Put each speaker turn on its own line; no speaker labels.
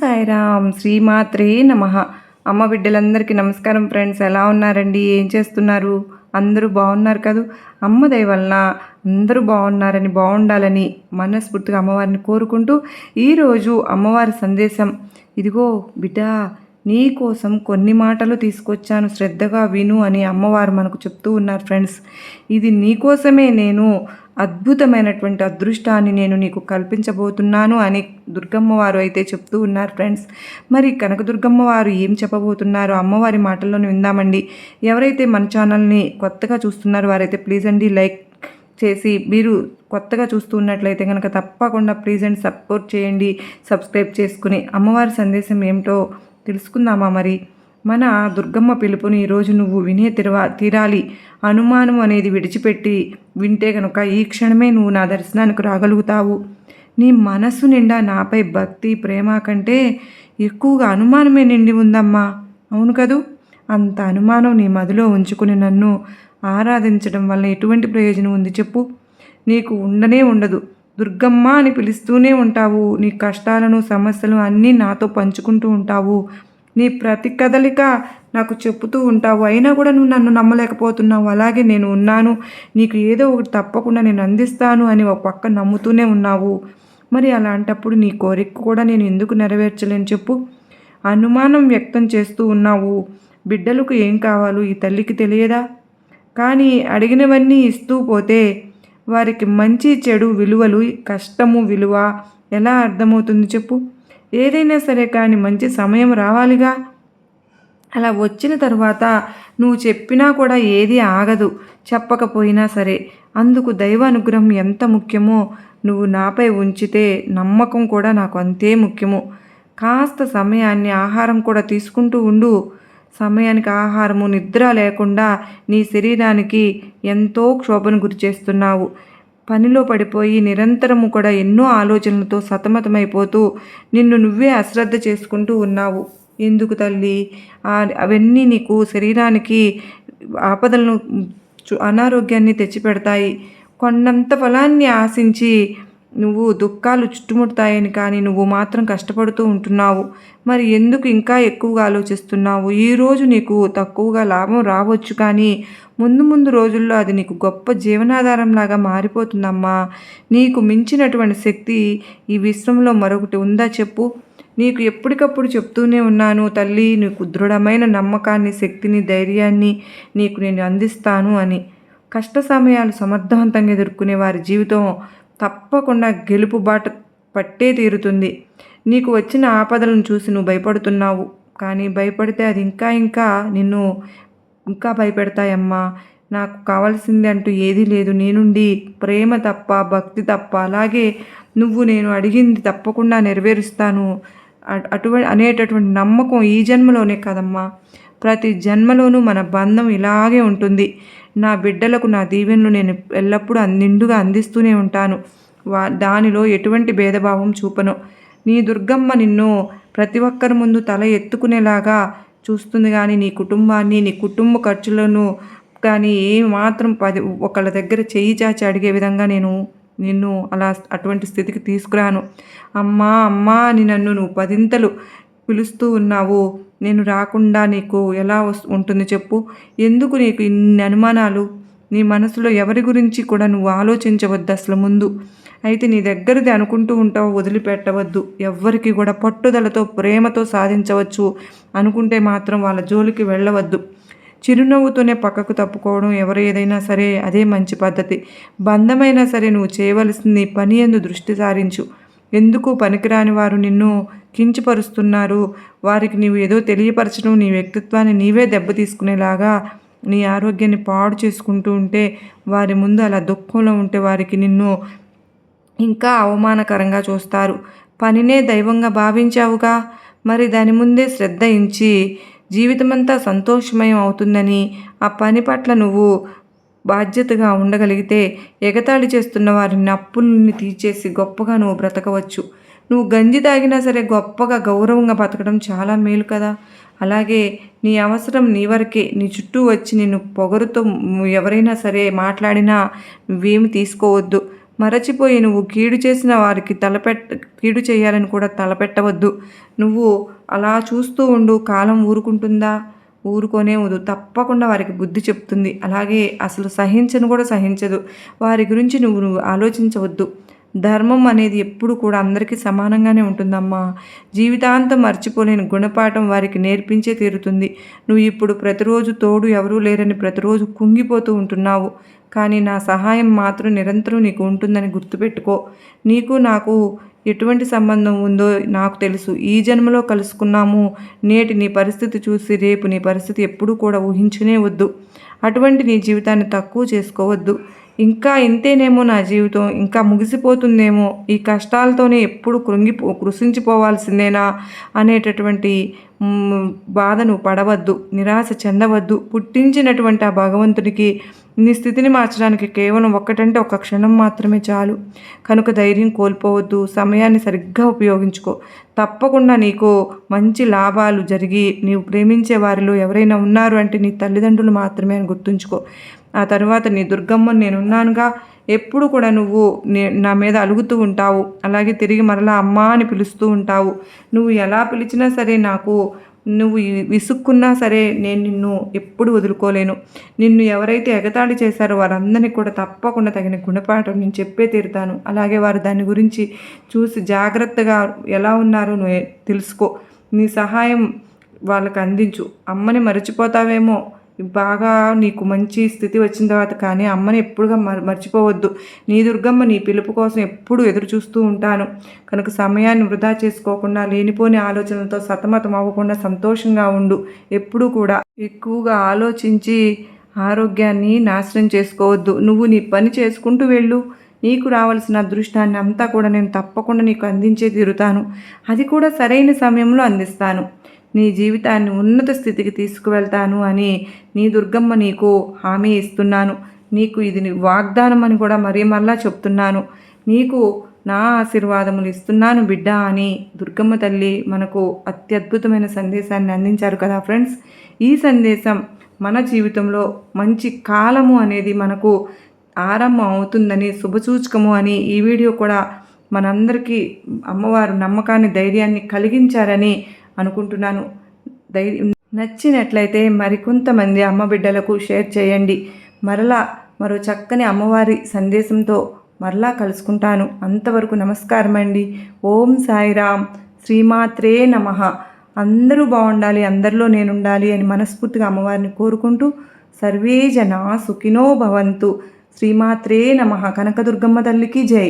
సాయిరామ్ శ్రీమాత్రే నమ. అమ్మ బిడ్డలందరికీ నమస్కారం ఫ్రెండ్స్. ఎలా ఉన్నారండి? ఏం చేస్తున్నారు? అందరూ బాగున్నారు కదూ? అమ్మ దయ వలన అందరూ బాగున్నారని బాగుండాలని మనస్ఫూర్తిగా అమ్మవారిని కోరుకుంటూ ఈరోజు అమ్మవారి సందేశం. ఇదిగో బిడ్డ నీ కోసం కొన్ని మాటలు తీసుకొచ్చాను. శ్రద్ధగా విను అని అమ్మవారు మనకు చెప్తూ ఉన్నారు ఫ్రెండ్స్. ఇది నీకోసమే నేను అద్భుతమైనటువంటి అదృష్టాన్ని నేను నీకు కల్పించబోతున్నాను అని దుర్గమ్మ వారు అయితే చెప్తూ ఉన్నారు ఫ్రెండ్స్. మరి కనకదుర్గమ్మ వారు ఏం చెప్పబోతున్నారో అమ్మవారి మాటల్లోనే విందామండి. ఎవరైతే మన ఛానల్ని కొత్తగా చూస్తున్నారో వారైతే ప్లీజ్ అండి లైక్ చేసి మీరు కొత్తగా చూస్తూ ఉన్నట్లయితే కనుక తప్పకుండా ప్లీజ్ అండ్ సపోర్ట్ చేయండి సబ్స్క్రైబ్ చేసుకుని. అమ్మవారి సందేశం ఏమిటో తెలుసుకుందామా మరి? మన దుర్గమ్మ పిలుపుని ఈరోజు నువ్వు వినే తిరవా తీరాలి. అనుమానం అనేది విడిచిపెట్టి వింటే కనుక ఈ క్షణమే నువ్వు నా దర్శనానికి రాగలుగుతావు. నీ మనసు నిండా నాపై భక్తి ప్రేమ కంటే ఎక్కువగా అనుమానమే నిండి ఉందమ్మా. అవును కదూ? అంత అనుమానం నీ మదిలో ఉంచుకుని నన్ను ఆరాధించడం వల్ల ఎటువంటి ప్రయోజనం ఉంది చెప్పు. నీకు ఉండనే ఉండదు. దుర్గమ్మ అని పిలుస్తూనే ఉంటావు. నీ కష్టాలను సమస్యలు అన్నీ నాతో పంచుకుంటూ ఉంటావు. నీ ప్రతి కదలిక నాకు చెప్తూ ఉంటావు. అయినా కూడా నువ్వు నన్ను నమ్మలేకపోతున్నావు. అలాగే నేను ఉన్నాను. నీకు ఏదో ఒకటి తప్పకుండా నేను అందిస్తాను అని ఒక పక్క నమ్ముతూనే ఉన్నావు. మరి అలాంటప్పుడు నీ కోరిక కూడా నేను ఎందుకు నెరవేర్చలేను చెప్పు. అనుమానం వ్యక్తం చేస్తూ ఉన్నావు. బిడ్డలకు ఏం కావాలో ఈ తల్లికి తెలియదా? కానీ అడిగినవన్నీ ఇస్తూ పోతే వారికి మంచి చెడు విలువలు కష్టము విలువ ఎలా అర్థమవుతుంది చెప్పు. ఏదైనా సరే కానీ మంచి సమయం రావాలిగా. అలా వచ్చిన తర్వాత నువ్వు చెప్పినా కూడా ఏది ఆగదు. చెప్పకపోయినా సరే. అందుకు దైవ అనుగ్రహం ఎంత ముఖ్యమో నువ్వు నాపై ఉంచితే నమ్మకం కూడా నాకు అంతే ముఖ్యము. కాస్త సమయాన్ని ఆహారం కూడా తీసుకుంటూ ఉండు. సమయానికి ఆహారము నిద్ర లేకుండా నీ శరీరానికి ఎంతో క్షోభను గురి చేస్తున్నావు. పనిలో పడిపోయి నిరంతరము కూడా ఎన్నో ఆలోచనలతో సతమతమైపోతూ నిన్ను నువ్వే అశ్రద్ధ చేసుకుంటూ ఉన్నావు. ఎందుకు తల్లి? అవన్నీ నీకు శరీరానికి ఆపదలను అనారోగ్యాన్ని తెచ్చిపెడతాయి. కొండంత ఫలాన్ని ఆశించి నువ్వు దుఃఖాలు చుట్టుముడతాయని కానీ నువ్వు మాత్రం కష్టపడుతూ ఉంటున్నావు. మరి ఎందుకు ఇంకా ఎక్కువగా ఆలోచిస్తున్నావు? ఈరోజు నీకు తక్కువగా లాభం రావచ్చు కానీ ముందు ముందు రోజుల్లో అది నీకు గొప్ప జీవనాధారంలాగా మారిపోతుందమ్మా. నీకు మించినటువంటి శక్తి ఈ విశ్వంలో మరొకటి ఉందా చెప్పు. నీకు ఎప్పటికప్పుడు చెప్తూనే ఉన్నాను తల్లి నీకు దృఢమైన నమ్మకాన్ని శక్తిని ధైర్యాన్ని నీకు నేను అందిస్తాను అని. కష్ట సమయాలు సమర్థవంతంగా ఎదుర్కొనే వారి జీవితం తప్పకుండా గెలుపు బాట పట్టే తీరుతుంది. నీకు వచ్చిన ఆపదలను చూసి నువ్వు భయపడుతున్నావు. కానీ భయపడితే అది ఇంకా ఇంకా నిన్ను ఇంకా భయపెడతాయమ్మా. నాకు కావాల్సింది అంటూ ఏదీ లేదు. నేనుండి ప్రేమ తప్ప భక్తి తప్ప అలాగే నువ్వు నేను అడిగింది తప్పకుండా నెరవేరుస్తాను. అటువంటి అనేటటువంటి నమ్మకం ఈ జన్మలోనే కదమ్మా. ప్రతి జన్మలోనూ మన బంధం ఇలాగే ఉంటుంది. నా బిడ్డలకు నా దీవెనలు నేను ఎల్లప్పుడూ నిండుగా అందిస్తూనే ఉంటాను. వా దానిలో ఎటువంటి భేదభావం చూపను. నీ దుర్గమ్మ నిన్ను ప్రతి ఒక్కరి ముందు తల ఎత్తుకునేలాగా చూస్తుంది కానీ నీ కుటుంబాన్ని నీ కుటుంబ ఖర్చులను కానీ ఏ మాత్రం పది ఒకళ్ళ దగ్గర చేయి చాచి అడిగే విధంగా నేను నిన్ను అలా అటువంటి స్థితికి తీసుకురాను. అమ్మా అమ్మా అని నన్ను నువ్వు పదింతలు పిలుస్తూ ఉన్నావు. నేను రాకుండా నీకు ఎలా ఉంటుంది చెప్పు. ఎందుకు నీకు ఇన్ని అనుమానాలు? నీ మనసులో ఎవరి గురించి కూడా నువ్వు ఆలోచించవద్దు అసలు ముందు. అయితే నీ దగ్గరది అనుకుంటూ ఉంటావు వదిలిపెట్టవద్దు. ఎవ్వరికి కూడా పట్టుదలతో ప్రేమతో సాధించవచ్చు. అనుకుంటే మాత్రం వాళ్ళ జోలికి వెళ్ళవద్దు. చిరునవ్వుతోనే పక్కకు తప్పుకోవడం ఎవరు ఏదైనా సరే అదే మంచి పద్ధతి. బంధమైనా సరే నువ్వు చేయవలసింది పని ఎందు దృష్టి సారించు. ఎందుకు పనికిరాని వారు నిన్ను కించపరుస్తున్నారు? వారికి నీవు ఏదో తెలియపరచడం నీ వ్యక్తిత్వాన్ని నీవే దెబ్బతీసుకునేలాగా నీ ఆరోగ్యాన్ని పాడు చేసుకుంటూ ఉంటే వారి ముందు అలా దుఃఖంలో ఉంటే వారికి నిన్ను ఇంకా అవమానకరంగా చూస్తారు. పనినే దైవంగా భావించావుగా? మరి దాని ముందే శ్రద్ధ ఇచ్చి జీవితమంతా సంతోషమయం అవుతుందని ఆ పని పట్ల నువ్వు బాధ్యతగా ఉండగలిగితే ఎగతాళి చేస్తున్న వారిని అప్పుల్ని తీర్చేసి గొప్పగా నువ్వు బ్రతకవచ్చు. నువ్వు గంజి తాగినా సరే గొప్పగా గౌరవంగా బతకడం చాలా మేలు కదా. అలాగే నీ అవసరం నీ వరకే నీ చుట్టూ వచ్చి నిన్ను పొగరుతో ఎవరైనా సరే మాట్లాడినా నువ్వేమి తీసుకోవద్దు. మరచిపోయి నువ్వు కీడు చేసిన వారికి తలపెట్ట కీడు చేయాలని కూడా తలపెట్టవద్దు. నువ్వు అలా చూస్తూ ఉండు కాలం ఊరుకుంటుందా? ఊరుకోనే వద్దు. తప్పకుండా వారికి బుద్ధి చెప్తుంది. అలాగే అసలు సహించను కూడా సహించదు. వారి గురించి నువ్వు నువ్వు ఆలోచించవద్దు. ధర్మం అనేది ఎప్పుడు కూడా అందరికీ సమానంగానే ఉంటుందమ్మా. జీవితాంతం మర్చిపోలేని గుణపాఠం వారికి నేర్పించే తీరుతుంది. నువ్వు ఇప్పుడు ప్రతిరోజు తోడు ఎవరూ లేరని ప్రతిరోజు కుంగిపోతూ ఉంటున్నావు. కానీ నా సహాయం మాత్రం నిరంతరం నీకు ఉంటుందని గుర్తుపెట్టుకో. నీకు నాకు ఎటువంటి సంబంధం ఉందో నాకు తెలుసు. ఈ జన్మలో కలుసుకున్నాము. నేటి నీ పరిస్థితి చూసి రేపు నీ పరిస్థితి ఎప్పుడూ కూడా ఊహించనే వద్దు. అటువంటి నీ జీవితాన్ని తక్కువ చేసుకోవద్దు. ఇంకా ఇంతేనేమో నా జీవితం. ఇంకా ముగిసిపోతుందేమో. ఈ కష్టాలతోనే ఎప్పుడు కృంగిపో కృషించిపోవాల్సిందేనా అనేటటువంటి బాధను పడవద్దు. నిరాశ చెందవద్దు. పుట్టించినటువంటి ఆ భగవంతుడికి నీ స్థితిని మార్చడానికి కేవలం ఒక్కటంటే ఒక క్షణం మాత్రమే చాలు. కనుక ధైర్యం కోల్పోవద్దు. సమయాన్ని సరిగ్గా ఉపయోగించుకో. తప్పకుండా నీకు మంచి లాభాలు జరిగి నీవు ప్రేమించే వారిలో ఎవరైనా ఉన్నారు అంటే నీ తల్లిదండ్రులు మాత్రమే అని గుర్తుంచుకో. ఆ తర్వాత నీ దుర్గమ్మ నేనున్నానుగా ఎప్పుడు కూడా నువ్వు నే నా మీద అలుగుతూ ఉంటావు. అలాగే తిరిగి మరలా అమ్మ అని పిలుస్తూ ఉంటావు. నువ్వు ఎలా పిలిచినా సరే నాకు నువ్వు విసుక్కున్నా సరే నేను నిన్ను ఎప్పుడు వదులుకోలేను. నిన్ను ఎవరైతే ఎగతాళి చేశారో వారందరినీ కూడా తప్పకుండా తగిన గుణపాఠం నేను చెప్పే తీరుతాను. అలాగే వారు దాని గురించి చూసి జాగ్రత్తగా ఎలా ఉన్నారో నువ్వు తెలుసుకో. నీ సహాయం వాళ్ళకి అందించు. అమ్మని మర్చిపోతావేమో బాగా నీకు మంచి స్థితి వచ్చిన తర్వాత కానీ అమ్మని ఎప్పుడుగా మర్ మర్చిపోవద్దు. నీ దుర్గమ్మ నీ పిలుపు కోసం ఎప్పుడు ఎదురు చూస్తూ ఉంటాను. కనుక సమయాన్ని వృధా చేసుకోకుండా లేనిపోని ఆలోచనలతో సతమతం అవ్వకుండా సంతోషంగా ఉండు. ఎప్పుడూ కూడా ఎక్కువగా ఆలోచించి ఆరోగ్యాన్ని నాశనం చేసుకోవద్దు. నువ్వు నీ పని చేసుకుంటూ వెళ్ళు. నీకు రావాల్సిన అదృష్టాన్ని అంతా కూడా నేను తప్పకుండా నీకు అందించే తీరుతాను. అది కూడా సరైన సమయంలో అందిస్తాను. నీ జీవితాన్ని ఉన్నత స్థితికి తీసుకువెళ్తాను అని నీ దుర్గమ్మ నీకు హామీ ఇస్తున్నాను. నీకు ఇది వాగ్దానం అని కూడా మరీ మరలా చెప్తున్నాను. నీకు నా ఆశీర్వాదములు ఇస్తున్నాను బిడ్డ అని దుర్గమ్మ తల్లి మనకు అత్యద్భుతమైన సందేశాన్ని అందించారు కదా ఫ్రెండ్స్. ఈ సందేశం మన జీవితంలో మంచి కాలము అనేది మనకు ఆరంభం అవుతుందని శుభసూచకము అని ఈ వీడియో కూడా మనందరికీ అమ్మవారు నమ్మకాన్ని ధైర్యాన్ని కలిగించారని అనుకుంటున్నాను. ధైర్యం నచ్చినట్లయితే మరికొంతమంది అమ్మ బిడ్డలకు షేర్ చేయండి. మరలా మరో చక్కని అమ్మవారి సందేశంతో మరలా కలుసుకుంటాను. అంతవరకు నమస్కారం అండి. ఓం సాయిరామ్ శ్రీమాత్రే నమః. అందరూ బాగుండాలి అందరిలో నేను ఉండాలి అని మనస్ఫూర్తిగా అమ్మవారిని కోరుకుంటూ సర్వే జనా సుఖినో భవంతు. శ్రీమాత్రే నమః. కనకదుర్గమ్మ తల్లికి జై.